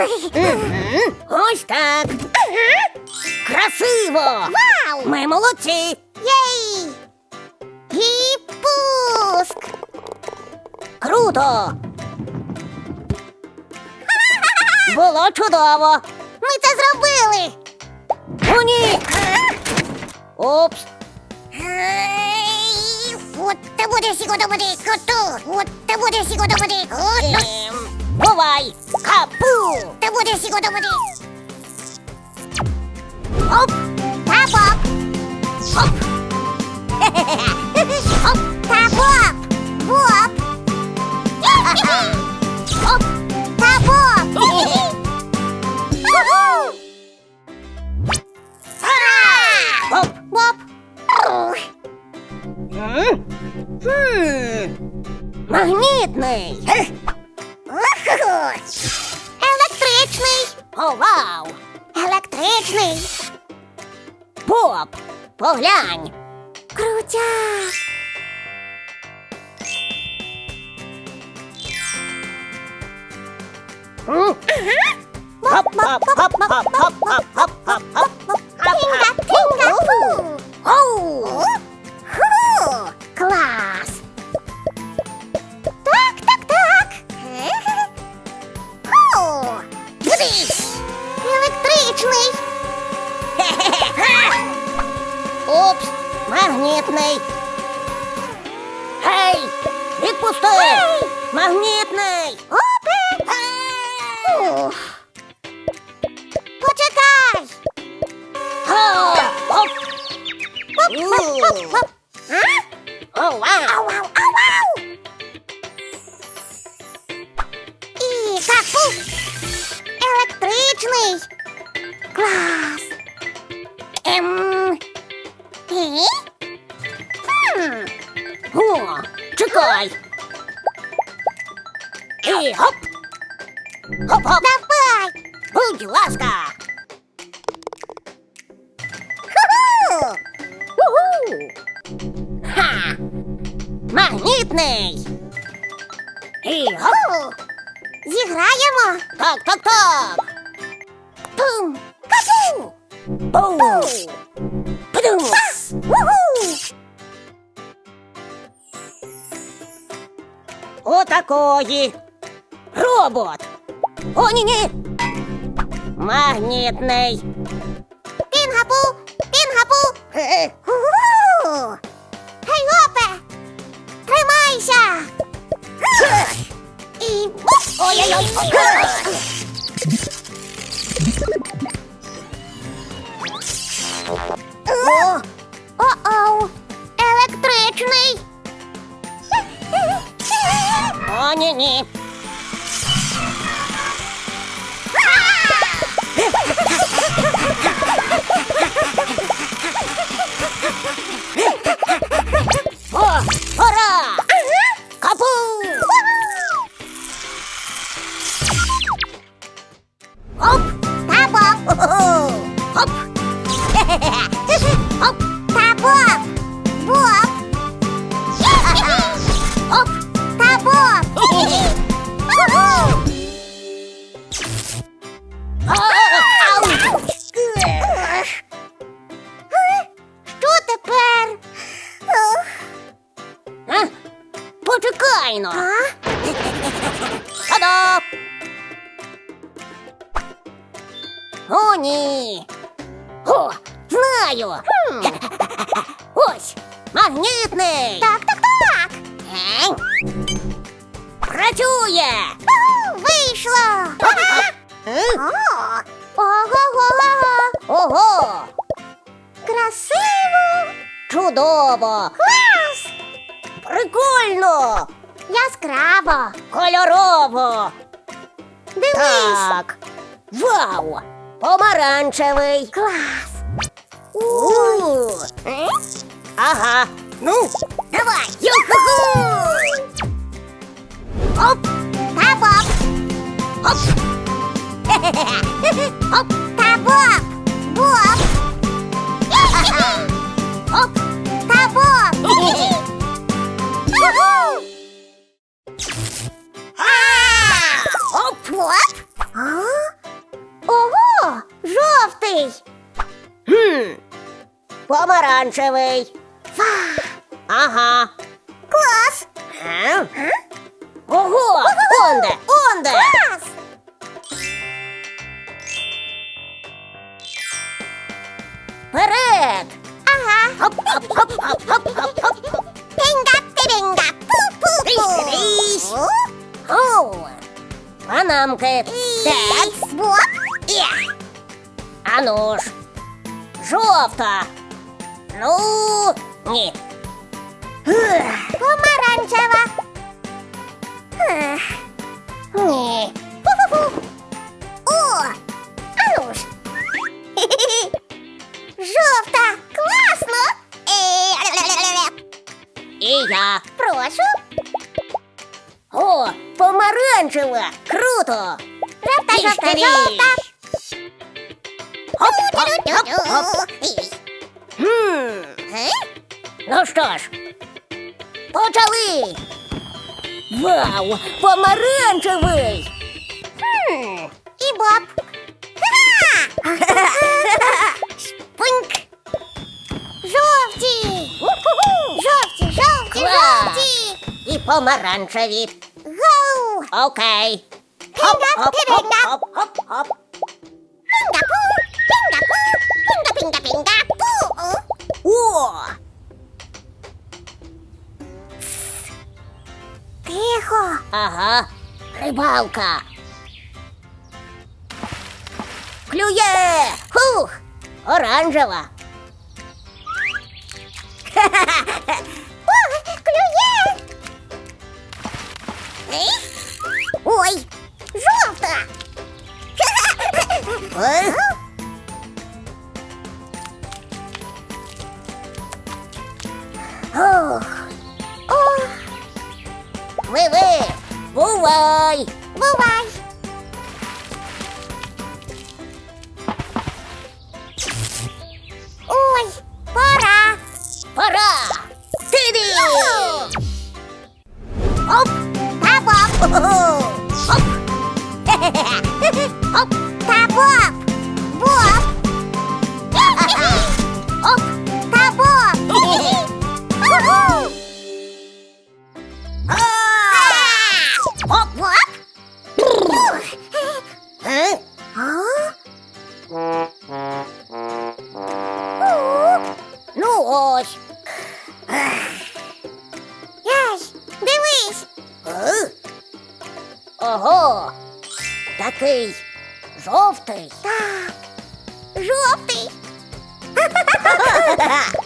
Мгм. Ось так. Красиво! Вау! Ми молодці! Єй! І пуск! Круто! Було чудово! Ми це зробили! О, ні! Опс! Ей, От те буде сігода буде коту! От те буде коту! Ем, Бувай! Капу! Те буде сігода буде! Оп! Та боп! Оп! Оп! Та боп! Боп! Оп! Та боп! Ура! Оп! Боп! Магнітний! Фу! Оу! Ху! Клас! Так, так, так! Ху! Дивись! Електричний! Упс! Магнітний! Гей! Відпусти! Магнітний! Ух. Почекай! Ха! Оп! Оп. А? О, вау! Ау, ау, ау, ау! І капу! Електричний! Клас! Чекай! І гоп! Гоп-гоп! Давай! Будь ласка! Ху-ху! Уху! Ха! Магнітний! І гоп! Ху! Зіграємо! Так, так, так! Пум! Капу! Бум! Пдум! Пас! Отакої! Робот! О, ні, ні! Магнітний! Пінгапу! Пінгапу! Е, Уху! Гей, опе! Тримайся! І бух! Ой-ой-ой! ないのあどおに о, знаю! Ось, магнітний! Так, так, так! Працює! Вийшло! Ого-го! Ого! Красиво! Чудово! Клас! Прикольно! Яскраво! Кольорово! Дивись! Так! Вау! Помаранчевий! Клас! У! Ага! Ну, Давай! юху! Оп! Та-боп! Оп! Оп! Та-боп! Боп! Оп! Уху! Помаранчевий. Ага. Клас! А? Ого! Онде! Онде! Клас! Вперед! Ага. Хоп, хоп, хоп, хоп, хоп, хоп, хоп. Пінга, пірінга, пу-пу-пу. Рись. Оу. Панамки. Так. Боб. Є. Ану ж. Жовта. Ну, ні. Помаранчева. Ні. Фу-фу-фу. О! Ану ж. Жовта. Класно. Е, ля-ля-ля-ля-ля. І я. Прошу. О, помаранчева. Круто. Жовта, жовта, жовта. Хоп, хоп, хоп, хоп. Е? Ну що ж, почали. Вау, помаранчевий. Хм, І Боб. Пинк. Жовті! Жовті, жовті, Клас. жовті! І помаранчеві. Гоу! Окей. Хоп, хоп, хоп, хоп, хоп, хоп. Пінга-пу! Пінга-пу! Пінга-пінга-пінга-пу! О, Тихо! ага, рибалка. Клює. Хух, оранжева. О, клює! Ей? Ой! Жовта! Е? Ух, О, пливи, бувай. бувай! Ой, пора! Пора. Тиди. Оп! Та Боб! Хоп. Оп! Ого. Такий жовтий. Так, жовтий!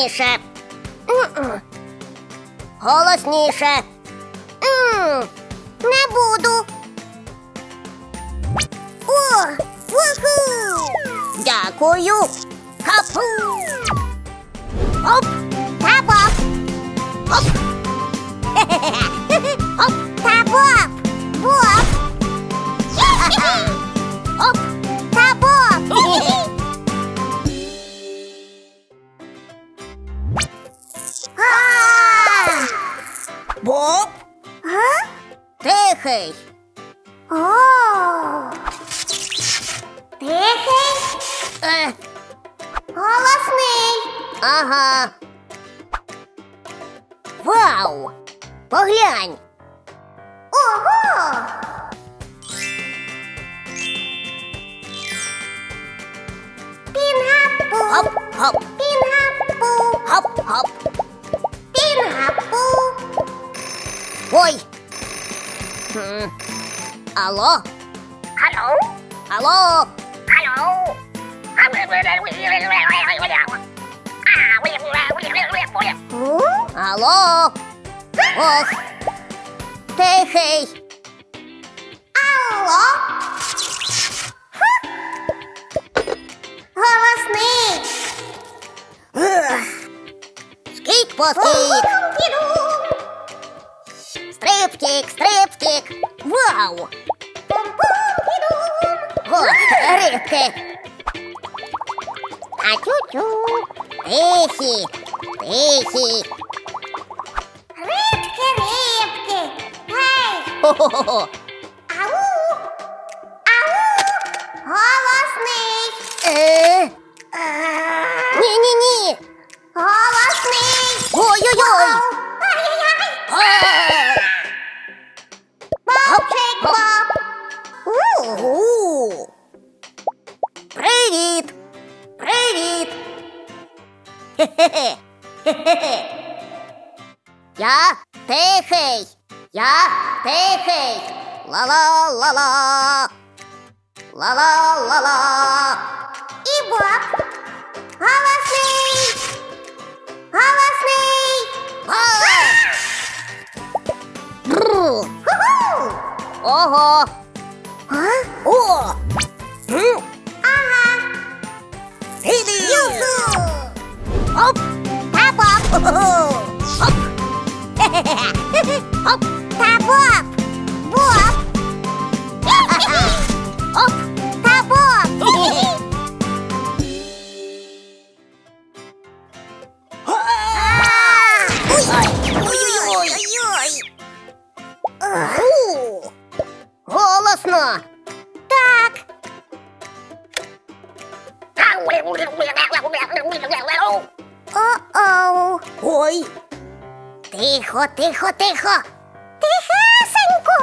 Голосніше. Голосніше. Не буду. О! Уху! Дякую. Хапу. Оп. Та Боб! Оп. Оп! Та Боб! Боб! Тихий. О! Тихий, Е, голосний. ага. Вау. Поглянь. Ого! Пінгапу, Хоп, Hello. Alo? Alo? Alo? Alo? Hı? Alo? Hey hey! Алло? Голосний! Скік-поскік! Вау. О, рибки. А тю-тю. Тихі, тихі. Рибки, рибки. Гей. Хо-хо-хо. Ау! Ау! Голосний! Е? Я тихий! Я тихий! Ла-ла-ла-ла! Ла-ла-ла-ла! І Боб! Голосний! Голосний! Бру! Ого! А? О! Ага! Юху! Оп! Та Боб! Голосно! Так! О-оу! Ой! Тихо, тихо, тихо! Тихесенько!